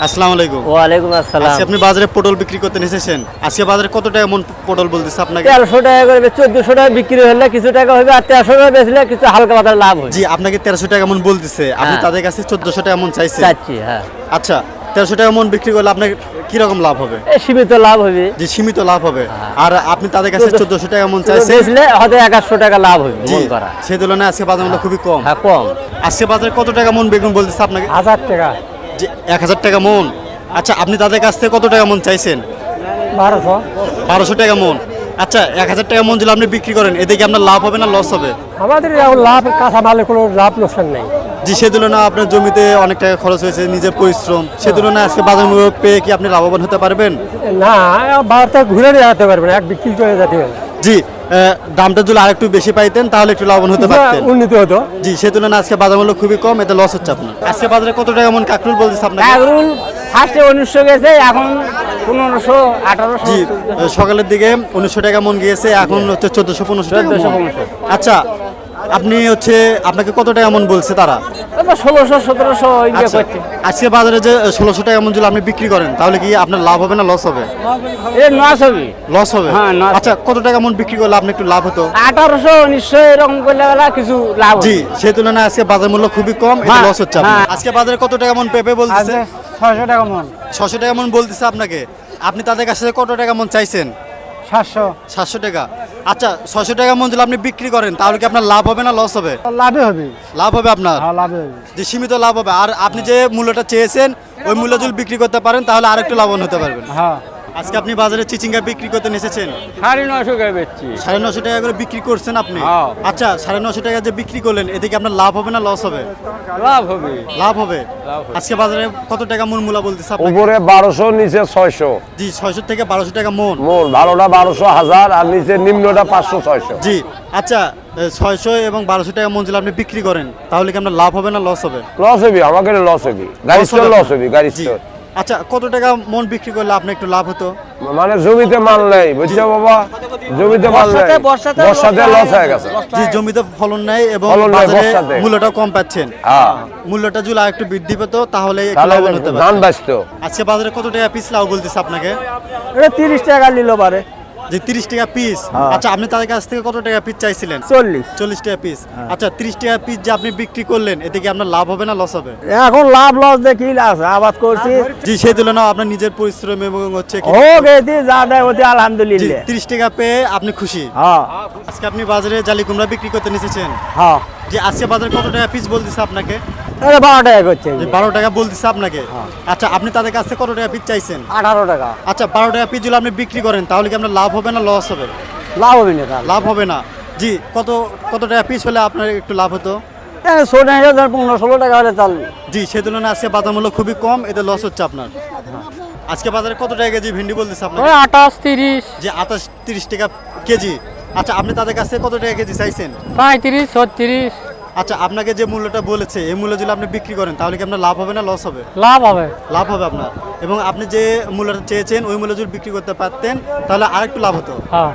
আসসালামু আলাইকুম। ওয়ালাইকুম আসসালাম। আজকে আপনি বাজারে পটল বিক্রি করতে এসেছেন। আজকে বাজারে কত টাকা মন পটল বলতেছে আপনাকে? তেরোশো টাকা করে চোদ্দশো টাকা বিক্রি হলে কিছু টাকা হবে আর তেরোশো টাকা বেচলে কিছু হালকা পাতলা লাভ হবে। জি আপনাকে তেরোশো টাকা মন বলতেছে। আপনি হ্যাঁ। তাদের কাছে চোদ্দশো টাকা মন চাইছেন। চাচ্ছি হ্যাঁ। আচ্ছা তেরোশো টাকা মন বিক্রি করলে আপনার কি রকম লাভ হবে? সীমিত লাভ হবে। যে সীমিত লাভ হবে। হ্যাঁ। আর আপনি তাদের কাছে চোদ্দ- চোদ্দশো টাকা মন চাইছেন? বেচলে হয়তো একাশশো টাকা লাভ হবে মন করা। সেই তুলনায় আজকে বাজার মূল্য খুবই কম। হ্যাঁ কম। আজকে বাজারে কত টাকা মন বেগুন বলতেছে আপনাকে? হাজার টাকা। যে এক হাজার টাকা মন। আচ্ছা আপনি তাদের কাছ থেকে কত টাকা মন চাইছেন? বারোশো। বারোশো টাকা মন। আচ্ছা এক হাজার টাকা মন যদি আপনি বিক্রি করেন এতে কি আপনার লাভ হবে না লস হবে? আমাদের লাভ কাঁচা মালে কোনো লাভ লোকসান নেই। জি সে তুলনায় আপনার জমিতে অনেক টাকা খরচ হয়েছে নিজের পরিশ্রম। সে তুলনায় আজকে বাজার মূল্য পেয়ে কি আপনি লাভবান হতে পারবেন? না বারোটা ঘুরে নিয়ে যেতে পারবে না এক বিক্রি করে যেতে জি দামটা যদি আরেকটু বেশি পাইতেন তাহলে একটু লাভবান হতে পারতেন। উন্নতি হতো। জি সে তুলনায় আজকে বাজার মূল্য খুবই কম এতে লস হচ্ছে আপনার। আজকে বাজারে কত টাকা এমন কাকরুল বলতেছে আপনার কাকরুল ফার্স্টে উনিশশো গেছে এখন পনেরোশো আঠারোশো। জি সকালের দিকে উনিশশো টাকা মন গিয়েছে এখন হচ্ছে চোদ্দশো পনেরোশো টাকা 1400। 1500 আচ্ছা আপনি হচ্ছে আপনাকে কত টাকা মন বলছে তারা? ষোলোশো সতেরোশো আচ্ছা, আজকে বাজারে যে ষোলোশো টাকা মন যদি আপনি বিক্রি করেন তাহলে কি আপনার লাভ হবে না লস হবে? নয় ছবি লস হবে? হ্যাঁ, আচ্ছা কত টাকা মন বিক্রি করলে আপনি একটু লাভ হতো? আঠারোশো উনিশশো এরকম করলে কিছু লাভ জি সেই তুলনায় আজকে বাজার মূল্য খুবই কম এটা হ্যাঁ, লস হচ্ছে। হ্যাঁ। আজকে বাজারে কত টাকা মন পেঁপে বলতেছে? ছয়শো টাকা মন ছশো টাকা মন বলতেছে আপনাকে। আপনি তাদের কাছে কত টাকা মন চাইছেন? সাতশো। সাতশো টাকা। আচ্ছা ছশো টাকা মন যদি আপনি বিক্রি করেন তাহলে কি আপনার লাভ হবে না লস হবে? লাভে হবে। লাভ হবে আপনার? লাভে হবে। যে সীমিত লাভ হবে। আর আপনি যে মূল্যটা চেয়েছেন ওই মূল্য যদি বিক্রি করতে পারেন তাহলে আরেকটু লাভবান হতে পারবেন। হ্যাঁ। আজকে আপনি বাজারে চিচিঙ্গা বিক্রি করতে এসেছেন? সাড়ে নয়শো করে বেচছি। সাড়ে নশো টাকা করে বিক্রি করছেন আপনি? হ্যাঁ। আচ্ছা সাড়ে নশো টাকা যে বিক্রি করলেন এদিকে আপনার লাভ হবে না লস হবে? লাভ হবে। লাভ হবে? আজকে বাজারে কত টাকা মন মূলা বলতেছে? উপরে বারোশো নিচে ছয়শো। জি ছয়শো থেকে বারোশো টাকা মন। মোট ভালোটা বারোশো হাজার আর নিচে নিম্নটা পাঁচশো ছয়শো। জি আচ্ছা ছয়শো এবং বারোশো টাকা মন আপনি বিক্রি করেন তাহলে কি আপনার লাভ হবে না লস হবে? লস হবে আমাকে লস হবি। গাড়ি লস? হবি গাড়ি আচ্ছা কত টাকা মন বিক্রি করলে আপনি একটু লাভ হতো? মানে জমিতে মাল নাই বুঝছ বাবা? জমিতে মাল নাই। বর্ষাতে- বর্ষাতে বর্ষাতে লস হয়ে গেছে। জি জমিতে ফলন নাই এবং বাজারে মূল্যটা কম পাচ্ছেন। হ্যাঁ। মূল্যটা যদি আর একটু বৃদ্ধি পেত তাহলে একটু লাভ লাভবান হতে ধান পারতেন আজকে বাজারে কত টাকা পিস লাউ বলতেছে আপনাকে? এটা তিরিশ টাকা নিলো পারে যে তিরিশ টাকা পিস আচ্ছা আপনি তাদের কাছ থেকে কত টাকা পিস চাইছিলেন? চল্লিশ। চল্লিশ টাকা পিস আচ্ছা তিরিশ টাকা পিস যে আপনি বিক্রি করলেন এতে কি আপনার লাভ হবে না লস হবে? এখন লাভ লস দেখি আছে আবাদ করছি। জি সেই তুলনায় আপনার নিজের পরিশ্রম এবং হচ্ছে কি- যা দেয় জি আলহামদুলিল্লাহ। তিরিশ টাকা পেয়ে আপনি খুশি। হ্যাঁ। আজকে আপনি বাজারে জালি কুমড়া বিক্রি করতে নিয়েছেন হ্যাঁ। যে আজকে বাজারে কত টাকা পিস বলতেছে আপনাকে? এটা বারো টাকা করছে। বারো টাকা বলতেছে আপনাকে? আচ্ছা আপনি তাদের কাছ কত টাকা পিস চাইছেন? আঠারো টাকা। আচ্ছা বারো টাকা পিস যদি আপনি বিক্রি করেন তাহলে কি আপনার লাভ হবে না লস হবে? লাভ হবে না লাভ হবে না। জি কত কত টাকা পিস হলে আপনার একটু লাভ হতো? হাজার পনেরো ষোলো টাকা হলে চাল জি সে তুলনায় আজকে বাজার মূল্য খুবই কম এতে লস হচ্ছে আপনার। আজকে বাজারে কত টাকা কেজি ভেন্ডি বলতেছে আপনার আঠাশ তিরিশ। যে আঠাশ তিরিশ টাকা কেজি। আচ্ছা আপনি তাদের কাছে কত টাকা কেজি চাইছেন? পঁয়ত্রিশ ছত্রিশ। আচ্ছা আপনাকে যে মূল্যটা বলেছে এই মূল্য যদি আপনি বিক্রি করেন তাহলে কি আপনার লাভ হবে না লস হবে? লাভ হবে। লাভ হবে আপনার। এবং আপনি যে মূল্যটা চেয়েছেন ওই মূল্য যদি বিক্রি করতে পারতেন তাহলে আরেকটু লাভ হতো। হ্যাঁ।